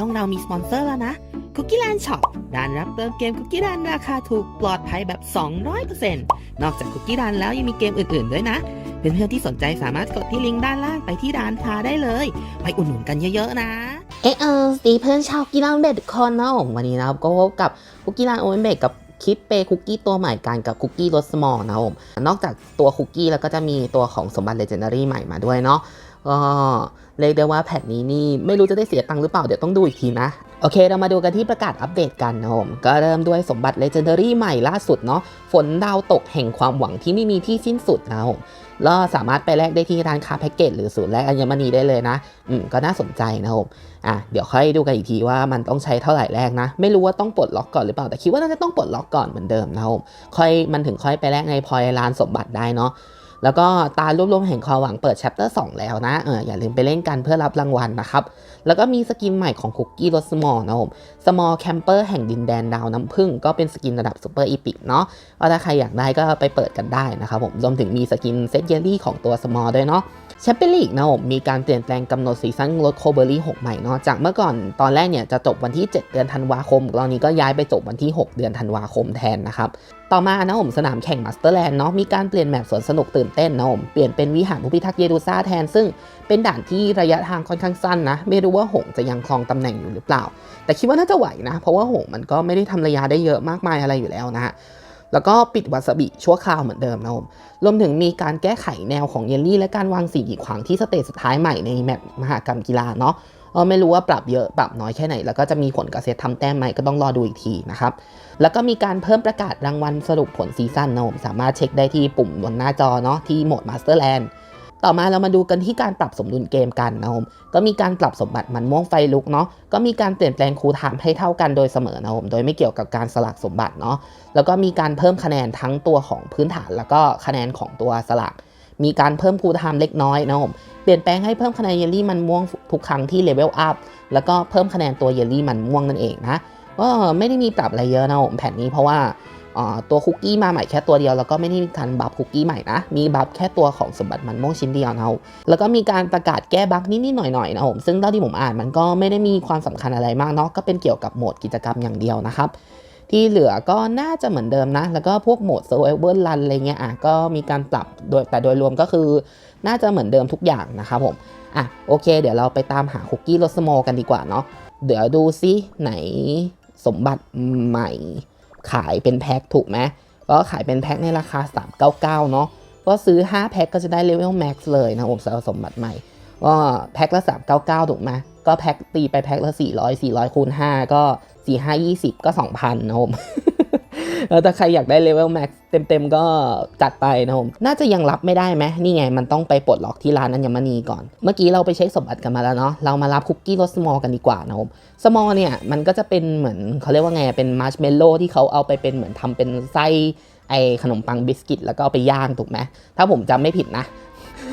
ช่องเรามีสปอนเซอร์แล้วนะคุกกี้แลนด์ช็อปร้านรับเติมเกมคุกกี้รันราคาถูกปลอดภัยแบบ 200%นอกจากคุกกี้รันแล้วยังมีเกมอื่นๆด้วยนะ เพื่อนๆที่สนใจสามารถกดที่ลิงก์ด้านล่างไปที่ร้านค้าได้เลย ไปอุดหนุนกันเยอะๆนะเอเออสตีเพื่อนชาวกีฬาเบดคอนนะวันนี้นะครับก็พบกับคุกกี้รันโอเวนเบดกับคิดเปคุกกี้ตัวใหม่กันกับคุกกี้รสสมอลนะผมนอกจากตัวคุกกี้แล้วก็จะมีตัวของสมบัติเลเจนดารี่ใหม่มาด้วยเนาะก็ เรียกได้ว่าแพทนี้นี่ไม่รู้จะได้เสียตังค์หรือเปล่า เดี๋ยวต้องดูอีกทีนะ โอเค เรามาดูกันที่ประกาศอัปเดตกันนะผมก็เริ่มด้วยสมบัติ Legendary ใหม่ล่าสุดเนาะฝนดาวตกแห่งความหวังที่ไม่มีที่สิ้นสุดนะผมแล้วสามารถไปแลกได้ที่ร้านค้าแพ็กเกจหรือศูนย์แลกอัญมณีได้เลยนะ อืมก็น่าสนใจนะผมอะเดี๋ยวค่อยดูกันอีกทีว่ามันต้องใช้เท่าไหร่แรกนะ ไม่รู้ว่าต้องปลดล็อกก่อนหรือเปล่าแต่คิดว่าน่าจะต้องปลดล็อกก่อนเหมือนเดิมนะผมค่อยมันถึงค่อยไปแลกในพอยร้านสมบัติได้เนาะ แล้วก็ตารวบรวมแห่งความหวังเปิด chapter 2 แล้วนะเอออย่าลืมไปเล่นกันเพื่อรับรางวัลนะครับ แล้วก็มีสกินใหม่ของคุกกี้รสสมอลนะผม small camper แห่งดินแดนดาวน้ำผึ้งก็เป็นสกินระดับซูเปอร์อีพิกเนาะก็ถ้าใครอยากได้ก็ไปเปิดกันได้นะครับผมรวมถึงมีสกินเซตเยลลี่ของตัว small ด้วยเนาะแชมเปี้ยนลีกนะผมมีการเปลี่ยนแปลงกำหนดซีซั่นรถโคเบอรี่6ใหม่เนาะจากเมื่อก่อนตอนแรกเนี่ยจะจบวันที่ 7 เดือนธันวาคมตอนนี้ก็ย้ายไปจบวันที่ 6 เดือนธันวาคมแทนนะครับ ต่อมานะผมสนามแข่งมาสเตอร์แลนด์เนาะมีการเปลี่ยนแมปสวนสนุกตื่นเต้นนะผมเปลี่ยนเป็นวิหารผู้พิทักษ์เยรูซาแทน ซึ่งเป็นด่านที่ระยะทางค่อนข้างสั้นนะ ไม่รู้ว่าหงจะยังครองตำแหน่งอยู่หรือเปล่า แต่คิดว่าน่าจะไหวนะ เพราะว่าหงมันก็ไม่ได้ทำระยะได้เยอะมากมายอะไรอยู่แล้วนะฮะแล้วก็ปิดวาซาบิชั่วคราวเหมือนเดิมนะผมรวมถึงมีการแก้ไขแนวของเยลลี่และการวางสิ่งกีดขวางที่สเตจสุดท้ายใหม่ในแมปมหากรรมกีฬาเนาะ เออไม่รู้ว่าปรับเยอะปรับน้อยแค่ไหน แล้วก็จะมีผลกระเซตทำแต้มไหมก็ต้องรอดูอีกทีนะครับแล้วก็มีการเพิ่มประกาศรางวัลสรุปผลซีซั่นนะผมสามารถเช็คได้ที่ปุ่มบนหน้าจอเนาะที่โหมด Master Land ต่อมาเรามาดูกันที่การปรับสมดุลเกมกันนะผมก็มีการปรับสมบัติมันม่วงไฟลุกเนาะก็มีการเปลี่ยนแปลงคูลไทม์ให้เท่ากันโดยเสมอนะผมโดยไม่เกี่ยวกับการสลักสมบัติเนาะแล้วก็มีการเพิ่มคะแนนทั้งตัวของพื้นฐาน แล้วก็คะแนนของตัวสลัก มีการเพิ่มคูลไทม์เล็กน้อยนะผมเปลี่ยนแปลงให้เพิ่มคะแนนเยลลี่มันม่วงทุกครั้งที่เลเวลอัพแล้วก็เพิ่มคะแนนตัวเยลลี่มันม่วงนั่นเองนะก็ไม่ได้มีปรับอะไรเยอะนะผมแผ่นนี้เพราะว่าตัวคุกกี้มาใหม่แค่ตัวเดียว แล้วก็ไม่ได้มีการบัฟคุกกี้ใหม่นะ มีบัฟแค่ตัวของสมบัติมันม่วงชิ้นเดียวนะแล้วก็มีการประกาศแก้บั๊กนิดๆหน่อยๆนะผมซึ่งเท่าที่ผมอ่านมันก็ไม่ได้มีความสำคัญอะไรมากเนาะก็เป็นเกี่ยวกับโหมดกิจกรรมอย่างเดียวนะครับ ที่เหลือก็น่าจะเหมือนเดิมนะ แล้วก็พวกโหมด survival run อะไรเงี้ยอะก็มีการปรับโดยแต่โดยรวมก็คือ น่าจะเหมือนเดิมทุกอย่างนะครับผมอะโอเค เดี๋ยวเราไปตามหาคุกกี้รสโมกันดีกว่าเนาะเดี๋ยวดูซิไหนสมบัติใหม่ ขายเป็นแพ็คถูกไหมก็ขายเป็นแพ็คในราคา 399 เนาะก็ซื้อ 5 แพ็คก็จะได้เลเวลแม็กซ์เลยนะผมสำหรับสมบัติใหม่ก็แพ็คละ 399 ถูกไหมก็แพ็คตีไปแพ็คละ 400 400คูณ5ก็ 4 5 20ก็2,000นนะผมแล้วถ้าใครอยากได้เลเวลแม็กซ์เต็มๆ ก็จัดไปนะผม น่าจะยังรับไม่ได้ไหมนี่ไง มันต้องไปปลดล็อกที่ร้านอัญมณีก่อน เมื่อกี้เราไปเช็คสมบัติกันมาแล้วเนาะ เรามารับคุกกี้รสสมอลกันดีกว่านะผม สมอลเนี่ย มันก็จะเป็นเหมือนเขาเรียกว่าไง เป็นมาร์ชเมลโล่ที่เขาเอาไปเป็นเหมือนทำเป็นไส้ไอขนมปังบิสกิต แล้วก็เอาไปย่างถูกไหมถ้าผมจำไม่ผิดนะ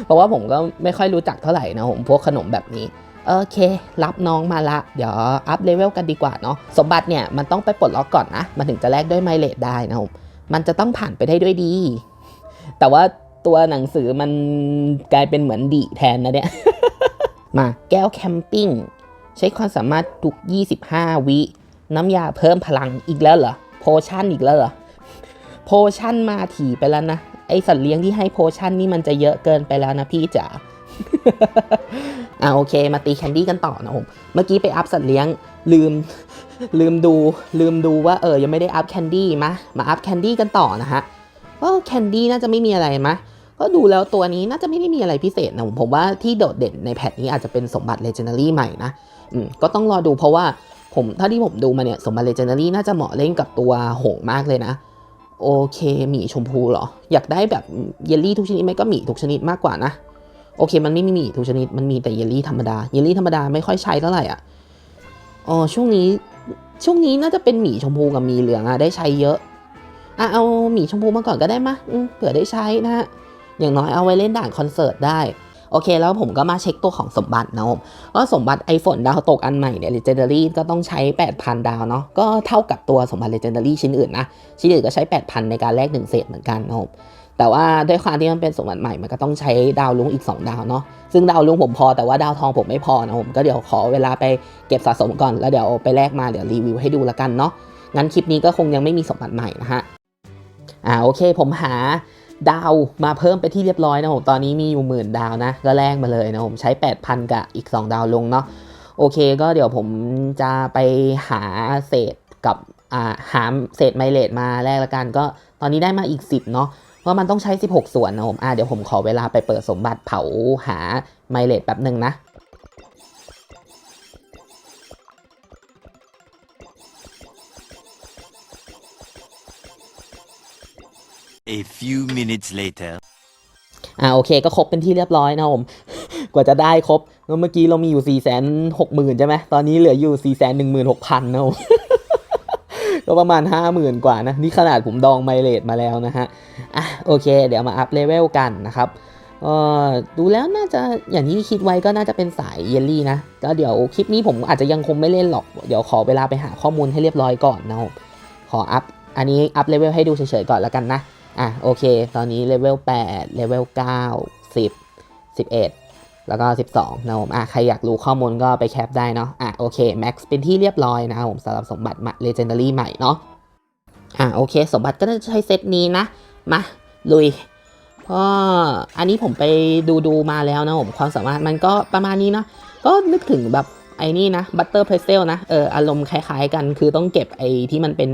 เพราะว่าผมก็ไม่ค่อยรู้จักเท่าไหร่นะผมพวกขนมแบบนี้ โอเค รับน้องมาละ เดี๋ยวอัพเลเวลกันดีกว่าเนาะสมบัติเนี่ยมันต้องไปปลดล็อกก่อนนะ มันถึงจะแลกด้วยไมเลดได้นะผมมันจะต้องผ่านไปได้ด้วยดี แต่ว่าตัวหนังสือมันกลายเป็นเหมือนดีแทนนะเนี่ย มาแก้วแคมปิ้งใช้ความสามารถทุก 25 วิ น้ำยาเพิ่มพลังอีกแล้วเหรอ โพชั่นอีกแล้วเหรอ โพชั่นมาถี่ไปแล้วนะ ไอสัตว์เลี้ยงที่ให้โพชั่นนี่มันจะเยอะเกินไปแล้วนะพี่จ๋า อ่าโอเค มาตีแคนดี้กันต่อนะผม เมื่อกี้ไปอัพสัตว์เลี้ยงลืมลืมดูลืมดูว่าเออยังไม่ได้อัพแคนดี้มะมาอัพแคนดี้กันต่อนะฮะก็แคนดี้น่าจะไม่มีอะไรมะก็ดูแล้วตัวนี้น่าจะไม่ได้มีอะไรพิเศษนะผมผมว่าที่โดดเด่นในแพทนี้อาจจะเป็นสมบัติ Legendary ใหม่นะอืมก็ต้องรอดูเพราะว่าผมถ้าที่ผมดูมาเนี่ยสมบัติ Legendary น่าจะเหมาะเล่นกับตัวหงมากเลยนะ โอเคหมีชมพูเหรอ อยากได้แบบเยลลี่ทุกชนิดไหมก็หมีทุกชนิดมากกว่านะ โอเค มันไม่มีหมีทุกชนิด มันมีแต่เยลลี่ธรรมดา เยลลี่ธรรมดาไม่ค่อยใช้เท่าไหร่อะอ๋อช่วงนี้ ช่วงนี้น่าจะเป็นหมีชมพูกับหมีเหลืองอะได้ใช้เยอะอะเอาหมีชมพูมาก่อนก็ได้มะเผื่อได้ใช้นะฮะ อย่างน้อยเอาไว้เล่นด่านคอนเสิร์ตได้โอเค แล้วผมก็มาเช็คตัวของสมบัตินะผมก็สมบัติไอฝนดาวตกอันใหม่เนี่ย Legendary ก็ต้องใช้ 8,000 ดาวเนาะก็เท่ากับตัวสมบัติ Legendary ชิ้นอื่นนะ ชิ้นอื่นก็ใช้ 8,000 ในการแลก1เศษเหมือนกันนะผม แต่ว่าด้วยความที่มันเป็นสมบัติใหม่ มันก็ต้องใช้ดาวลุงอีก 2 ดาวเนาะ ซึ่งดาวลุงผมพอแต่ว่าดาวทองผมไม่พอนะผมก็เดี๋ยวขอเวลาไปเก็บสะสมก่อน แล้วเดี๋ยวไปแลกมาเดี๋ยวรีวิวให้ดูละกันเนาะ งั้นคลิปนี้ก็คงยังไม่มีสมบัติใหม่นะฮะ อ่าโอเคผมหาดาวมาเพิ่มไปที่เรียบร้อยนะผมตอนนี้มีอยู่หมื่นดาวนะ ก็แลกมาเลยนะผมใช้ 8,000 กับอีก 2 ดาวลุงเนาะ โอเคก็เดี๋ยวผมจะไปหาเศษกับอ่าหาเศษไมเลตมาแลกละกัน ก็ตอนนี้ได้มาอีก 10เนาะ เพราะมันต้องใช้ 16 ส่วนนะผมอะเดี๋ยวผมขอเวลาไปเปิดสมบัติเผาหาไมเลตแป๊บหนึ่งนะ A few minutes later. อ่าโอเคก็ครบเป็นที่เรียบร้อยนะผม กว่าจะได้ครบแล้วเมื่อกี้เรามีอยู่4ี่แสนหกหมื่นใช่ไหมตอนนี้เหลืออยู่4ี่แสนหนึ่งหมื่นหกพันนะผม ก็ประมาณ 5 0,000 กว่านะ นี่ขนาดผมดองไมเลตมาแล้วนะฮะ อะโอเค เดี๋ยวมาอัพเลเวลกันนะครับเออดูแล้วน่าจะอย่างที่คิดไว้ก็น่าจะเป็นสายเยลลี่นะก็เดี๋ยวคลิปนี้ผมอาจจะยังคงไม่เล่นหรอก เดี๋ยวขอเวลาไปหาข้อมูลให้เรียบร้อยก่อนนะครับขออัพ อันนี้อัพเลเวลให้ดูเฉยๆก่อนแล้วกันนะ อะโอเค ตอนนี้เลเวล8เลเวล9 10 11 แล้วก็ 12 นะผมอะใครอยากรู้ข้อมูลก็ไปแคปได้เนาะอะโอเคแม็กซ์เป็นที่เรียบร้อยนะครับผมสำหรับสมบัติเลเจนดารี่ใหม่เนาะอะโอเค สมบัติก็จะใช้เซตนี้นะ มา ลุยก็อันนี้ผมไปดูดูมาแล้วนะผมความสามารถมันก็ประมาณนี้เนาะก็นึกถึงแบบไอ้นี่นะบัตเตอร์เพรสเซลนะเอออารมณ์คล้ายๆกัน คือต้องเก็บไอ้ที่มันเป็น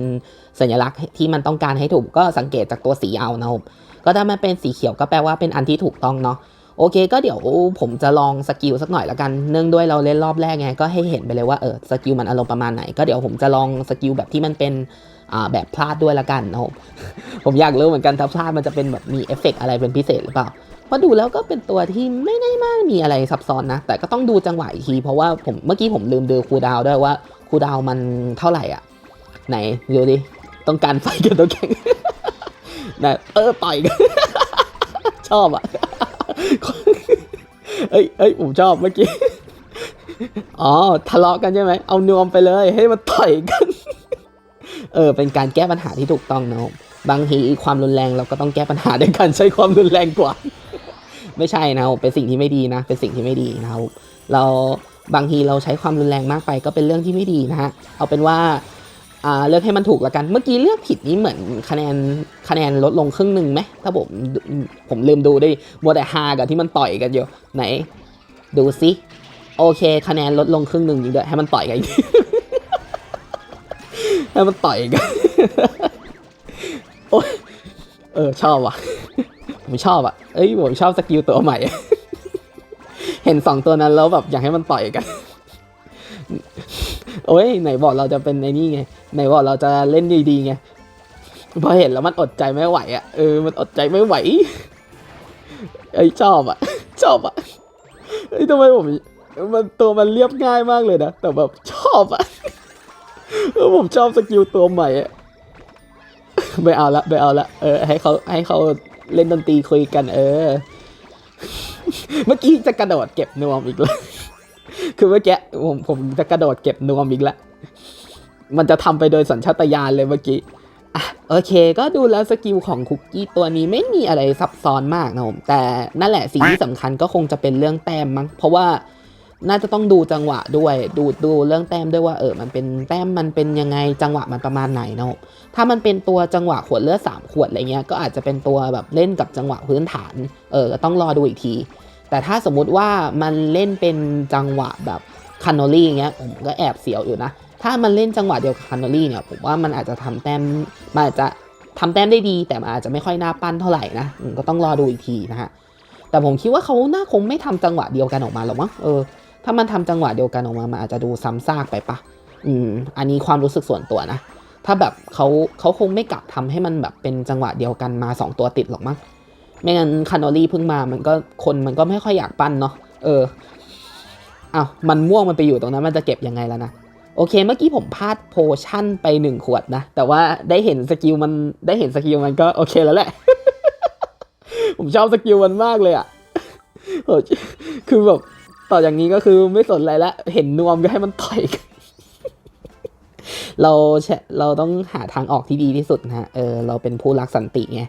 สัญลักษณ์ที่มันต้องการให้ถูกก็สังเกตจากตัวสีเอานะผมก็ถ้ามันเป็นสีเขียวก็แปลว่าเป็นอันที่ถูกต้องเนาะ โอเค ก็เดี๋ยวผมจะลองสกิลสักหน่อยละกัน เนื่องด้วยเราเล่นรอบแรกไง ก็ให้เห็นไปเลยว่าเออสกิลมันอารมณ์ประมาณไหน ก็เดี๋ยวผมจะลองสกิลแบบที่มันเป็นอ่าแบบพลาดด้วยละกันนะครับผมอยากรู้เหมือนกันถ้าพลาดมันจะเป็นแบบมีเอฟเฟกต์อะไรเป็นพิเศษหรือเปล่าพราะดูแล้วก็เป็นตัวที่ไม่ได้มากมีอะไรซับซ้อนนะ แต่ก็ต้องดูจังหวะอีกที เพราะว่าผมเมื่อกี้ผมลืมดูคูดาวด้วยว่าคูดาวมันเท่าไหร่อะ ไหนดูดิต้องการไฟกันตัวแข่งนะเออต่อยกันชอบอะ เอ้ยเอ้ยผมชอบเมื่อกี้ อ๋อ ทะเลาะกันใช่ไหม เอานวมไปเลย ให้มันต่อยกัน เออ เป็นการแก้ปัญหาที่ถูกต้องนะครับบางทีความรุนแรงเราก็ต้องแก้ปัญหาด้วยการใช้ความรุนแรงกว่า ไม่ใช่นะครับเป็นสิ่งที่ไม่ดีนะ เป็นสิ่งที่ไม่ดีนะครับเราบางทีเราใช้ความรุนแรงมากไปก็เป็นเรื่องที่ไม่ดีนะฮะ เอาเป็นว่า เลือกให้มันถูกล้วกัน เมื่อกี้เลือกผิดนี่เหมือนคะแนนคะแนนลดลงครึ่งหนึ่งไหมถ้าผมผมลืมดูด้วยมัวแต่ฮากับที่มันต่อยกันอยู่ไหน ดูซิโอเค คะแนนลดลงครึ่งหนึ่งจริงด้วยให้มันต่อยกันให้มันต่อยกันโอ้ยเออชอบว่ะ ผมชอบอะเอ้ยผมชอบสกิลตัวใหม่ เห็นสองตัวนั้นแล้วแบบอยากให้มันต่อยกัน โอ้ยไหนบอกเราจะเป็นไอ้นี่ไง ไหนบอกเราจะเล่นดีๆไงพอเห็นแล้วมันอดใจไม่ไหวอะเออมันอดใจไม่ไหวเอ้ชอบอะชอบอะเอ้ทำไมผมมันตัวมันเรียบง่ายมากเลยนะแต่แบบชอบอะเออผมชอบสกิลตัวใหม่อะไม่เอาละไม่เอาละเออให้เขาให้เขาเล่นดนตรีคุยกัน เออ เมื่อกี้จะกระโดดเก็บนวมอีกแล้ว คือเมื่อกี้ผมผมจะกระโดดเก็บนวมอีกแล้วมันจะทำไปโดยสัญชาตญาณเลยเมื่อกี้อะโอเค ก็ดูแล้วสกิลของคุกกี้ตัวนี้ไม่มีอะไรซับซ้อนมากนะผมแต่นั่นแหละสิ่งที่สำคัญก็คงจะเป็นเรื่องแต้มมั้งเพราะว่าน่าจะต้องดูจังหวะด้วย ดูดูเรื่องแต้มด้วยว่าเออมันเป็นแต้มมันเป็นยังไงจังหวะมันประมาณไหนนะผมถ้ามันเป็นตัวจังหวะขวดเลือดสามขวดอะไรเงี้ยก็อาจจะเป็นตัวแบบเล่นกับจังหวะพื้นฐาน เออต้องรอดูอีกที แต่ถ้าสมมุติว่ามันเล่นเป็นจังหวะแบบคานโนลี่อย่างเงี้ยผมก็แอบเสียวอยู่นะ ถ้ามันเล่นจังหวะเดียวกับคานโนลี่เนี่ยผมว่ามันอาจจะทำแต้มมันอาจจะทำแต้มได้ดีแต่มันอาจจะไม่ค่อยน่าปั้นเท่าไหร่นะก็ต้องรอดูอีกทีนะฮะแต่ผมคิดว่าเขาน่าคงไม่ทำจังหวะเดียวกันออกมาหรอกมั้งเออถ้ามันทำจังหวะเดียวกันออกมามันอาจจะดูซ้ำซากไปปะอืมอันนี้ความรู้สึกส่วนตัวนะ ถ้าแบบเขาเขาคงไม่กลับทำให้มันแบบเป็นจังหวะเดียวกันมาสองตัวติดหรอกมั้ง ไม่งั้นคานโนลี่เพิ่งมามันก็คนมันก็ไม่ค่อยอยากปั้นเนาะเอออ้าวมันม่วงมันไปอยู่ตรงนั้นมันจะเก็บยังไงแล้วนะโอเคเมื่อกี้ผมพลาดโพชั่นไปหนึ่งขวดนะ แต่ว่าได้เห็นสกิลมันได้เห็นสกิลมันก็โอเคแล้วแหละ ผมชอบสกิลมันมากเลยอะ่ะโอ้ยคือแบบต่อจากนี้ก็คือไม่สนอะไรละเห็นนวมก็ให้มันต่อยกันเราแชเราต้องหาทางออกที่ดีที่สุดนะฮะเออเราเป็นผู้รักสันติไง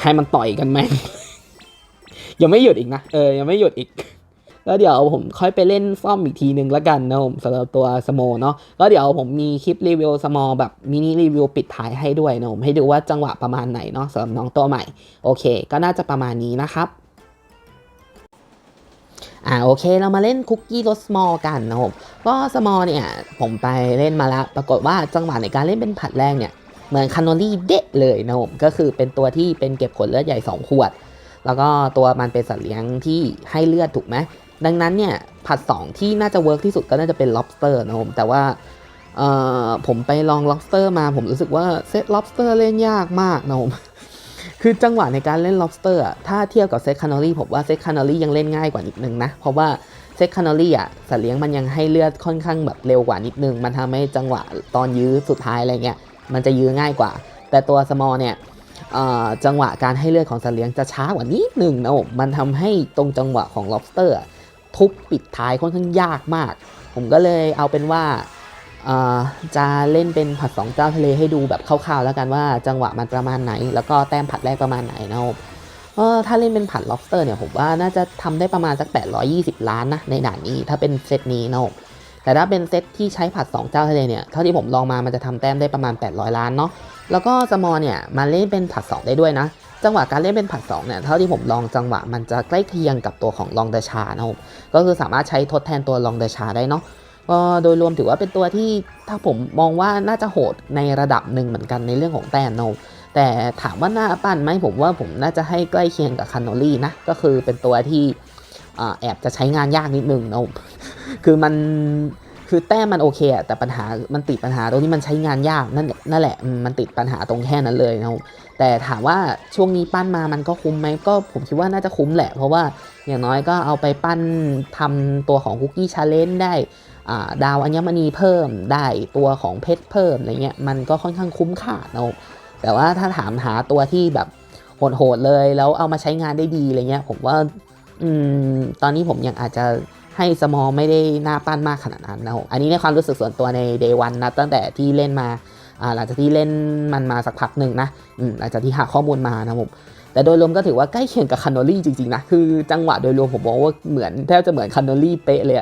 ให้มันต่อยกันแม่งยังไม่หยุดอีกนะ เออ ยังไม่หยุดอีก แล้วเดี๋ยวผมค่อยไปเล่นซ่อมอีกทีหนึ่งละกันนะผมสำหรับตัวสโมเนาะแล้วเดี๋ยวผมมีคลิปรีวิวสโมแบบมินิรีวิวปิดท้ายให้ด้วยนะผมให้ดูว่าจังหวะประมาณไหนเนาะสำหรับน้องตัวใหม่ โอเค ก็น่าจะประมาณนี้นะครับอ่าโอเคเรามาเล่นคุกกี้รสสมอลกันนะผมก็สมอลเนี่ยผมไปเล่นมาแล้ว ปรากฏว่าจังหวะในการเล่นเป็นผัดแรกเนี่ย เหมือนคานอรี่เดะเลยนะผมก็คือเป็นตัวที่เป็นเก็บขวดเลือดใหญ่ 2 ขวด แล้วก็ตัวมันเป็นสัตว์เลี้ยงที่ให้เลือดถูกไหมดังนั้นเนี่ยผัด 2 ที่น่าจะเวิร์กที่สุดก็น่าจะเป็น lobster นะผมแต่ว่าผมไปลอง lobster มาผมรู้สึกว่าเซต lobster เล่นยากมากนะผมคือจังหวะในการเล่น lobster อะถ้าเทียบกับเซตคานอรี่ผมว่าเซตคานอรี่ยังเล่นง่ายกว่านิดนึงนะ เพราะว่าเซตคานอรี่อะสัตว์เลี้ยงมันยังให้เลือดค่อนข้างแบบเร็วกว่านิดนึง มันทำให้จังหวะตอนยื้อสุดท้ายอะไรเงี้ย มันจะยื้อง่ายกว่า แต่ตัว small เนี่ยจังหวะการให้เลือดของสัตว์เลี้ยงจะช้ากว่านิดหนึ่งนะผมมันทำให้ตรงจังหวะของ lobster อะทุบปิดท้ายค่อนข้างยากมาก ผมก็เลยเอาเป็นว่าจะเล่นเป็นผัดสองเจ้าทะเลให้ดูแบบคร่าวๆแล้วกันว่าจังหวะมันประมาณไหน แล้วก็แต้มผัดแรกประมาณไหนนะครับเออถ้าเล่นเป็นผัด lobster เนี่ยผมว่าน่าจะทำได้ประมาณสัก 820 ล้านนะในด่านนี้ถ้าเป็นเซตนี้นะครับ แต่ถ้าเป็นเซตที่ใช้ผัด 2 เจ้าทะเลเนี่ย เท่าที่ผมลองมา มันจะทำแต้มได้ประมาณ 800 ล้านเนาะ แล้วก็สมอลเนี่ยมาเล่นเป็นผัด 2 ได้ด้วยนะ จังหวะการเล่นเป็นผัด 2 เนี่ย เท่าที่ผมลองจังหวะมันจะใกล้เคียงกับตัวของลองเดชานะครับ ก็คือสามารถใช้ทดแทนตัวลองเดชาได้เนาะ ก็โดยรวมถือว่าเป็นตัวที่ถ้าผมมองว่าน่าจะโหดในระดับหนึ่งเหมือนกันในเรื่องของแต้มโนแต่ถามว่าหน้าปั้นไหมผมว่าผมน่าจะให้ใกล้เคียงกับคานโนลี่นะ ก็คือเป็นตัวที่ แอบจะใช้งานยากนิดนึงโนคือมันคือแต้มมันโอเคอะแต่ปัญหามันติดปัญหาตรงที่มันใช้งานยากนั่นนั่นแหละมันติดปัญหาตรงแค่นั้นเลยนะแต่ถามว่าช่วงนี้ปั้นมามันก็คุ้มไหมก็ผมคิดว่าน่าจะคุ้มแหละ เพราะว่าอย่างน้อยก็เอาไปปั้นทำตัวของคุกกี้ชาเลนจ์ได้ดาวอัญมณีเพิ่มได้ตัวของเพชรเพิ่มอะไรเงี้ยมันก็ค่อนข้างคุ้มค่าเนอะแต่ว่าถ้าถามหาตัวที่แบบโหดๆเลย แล้วเอามาใช้งานได้ดีอะไรเงี้ยผมว่า อืมตอนนี้ผมยังอาจจะให้สมอลไม่ได้หน้าปั้นมากขนาดนั้นนะผมอันนี้ในความรู้สึกส่วนตัวใน day one นะตั้งแต่ที่เล่นมาหลังจากที่เล่นมันมาสักพักหนึ่งนะหลังจากที่หาข้อมูลมานะผมแต่โดยรวมก็ถือว่าใกล้เคียงกับคานโนลี่จริงๆนะคือจังหวะโดยรวมผมมองว่าเหมือนแทบจะเหมือนคานโนลี่เป๊ะเลย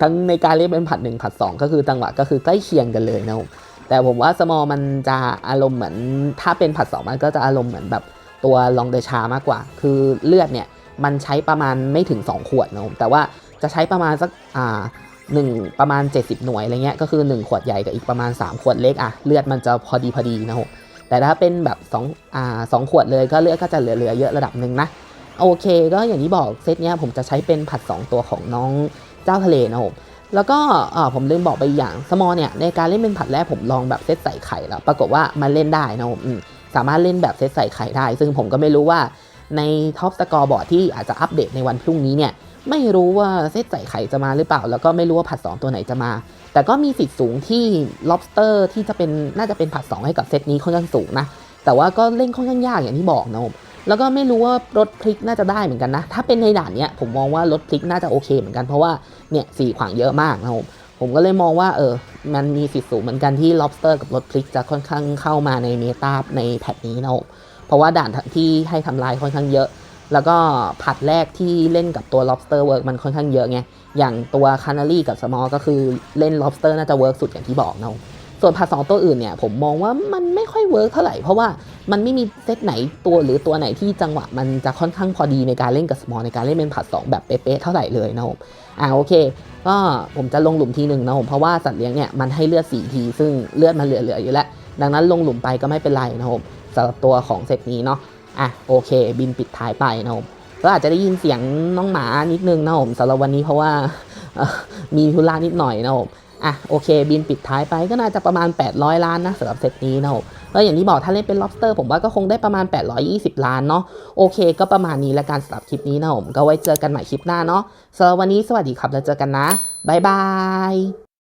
ทั้งในการเล่นเป็นผัดหนึ่งผัดสองก็คือจังหวะก็คือใกล้เคียงกันเลยนะผมแต่ผมว่าสมอลมันจะอารมณ์เหมือนถ้าเป็นผัดสองมันก็จะอารมณ์เหมือนแบบตัวลองเดชามากกว่า คือเลือดเนี่ย มันใช้ประมาณไม่ถึง 2 ขวดนะผมแต่ว่าจะใช้ประมาณสักอ่าหนึ่งประมาณ 70 หน่วยอะไรเงี้ยก็คือ 1 ขวดใหญ่กับอีกประมาณ 3 ขวดเล็กอะเลือดมันจะพอดีพอดีนะผมแต่ถ้าเป็นแบบ2อ่าสองขวดเลยก็เลือดก็จะเหลือๆเยอะระดับหนึ่งนะโอเค ก็อย่างที่บอกเซตเนี้ยผมจะใช้เป็นผัด 2 ตัวของน้องเจ้าทะเลนะผมแล้วก็ผมลืมบอกไปอย่างสมอลเนี่ยในการเล่นเป็นผัดแรกผมลองแบบเซตใส่ไข่แล้วปรากฏว่ามันเล่นได้นะผมสามารถเล่นแบบเซตใส่ไข่ได้ ซึ่งผมก็ไม่รู้ว่า ในท็อปสกอร์บอร์ดที่อาจจะอัปเดตในวันพรุ่งนี้เนี่ยไม่รู้ว่าเซตใส่ไข่จะมาหรือเปล่า แล้วก็ไม่รู้ว่าผัด 2 ตัวไหนจะมา แต่ก็มีสิทธิ์สูงที่ lobster ที่จะเป็นน่าจะเป็นผัด 2 ให้กับเซตนี้ค่อนข้างสูงนะแต่ว่าก็เล่นค่อนข้างยากอย่างที่บอกนะผมแล้วก็ไม่รู้ว่ารถพลิกน่าจะได้เหมือนกันนะ ถ้าเป็นในด่านเนี้ยผมมองว่ารถพลิกน่าจะโอเคเหมือนกันเพราะว่าเนี่ยสี่ขวางเยอะมากนะผมผมก็เลยมองว่าเออมันมีสิทธิ์สูงเหมือนกันที่ lobster กับรถพลิกจะค่อนข้างเข้ามาในเมตาในแพทนี้นะผม เพราะว่าด่านที่ให้ทำลายค่อนข้างเยอะ แล้วก็ผัดแรกที่เล่นกับตัว lobster work มันค่อนข้างเยอะไง อย่างตัว canary กับ small ก็คือเล่น lobster น่าจะ work สุดอย่างที่บอกเนะส่วนผัดสองตัวอื่นเนี่ยผมมองว่ามันไม่ค่อยเวิร์กเท่าไหร่ เพราะว่ามันไม่มีเซตไหนตัวหรือตัวไหนที่จังหวะมันจะค่อนข้างพอดีในการเล่นกับ small ในการเล่นเป็นผัดสองแบบเป๊ะๆเท่าไหร่เลยนะผมอ่าโอเค ก็ผมจะลงหลุมทีหนึ่งนะผมเพราะว่าสัตว์เลี้ยงเนี่ยมันให้เลือด4ที ซึ่งเลือดมันเหลือๆอยู่แล้ว ดังนั้นลงหลุมไปก็ไม่เป็นไรนะผม สำหรับตัวของเซตนี้เนาะอะโอเค บินปิดท้ายไปนะผมก็อาจจะได้ยินเสียงน้องหมานิดนึงนะผมสำหรับวันนี้เพราะว่ามีธุระนิดหน่อยนะผมอะโอเค บินปิดท้ายไปก็น่าจะประมาณ 800 ล้านนะสำหรับเซตนี้นะผมแล้วอย่างที่บอกถ้าเล่นเป็น lobster ผมว่าก็คงได้ประมาณ 820 ล้านเนาะโอเค ก็ประมาณนี้แล้วกันสำหรับคลิปนี้นะผมก็ไว้เจอกันใหม่คลิปหน้าเนาะสำหรับวันนี้สวัสดีครับแล้วเจอกันนะบ๊ายบาย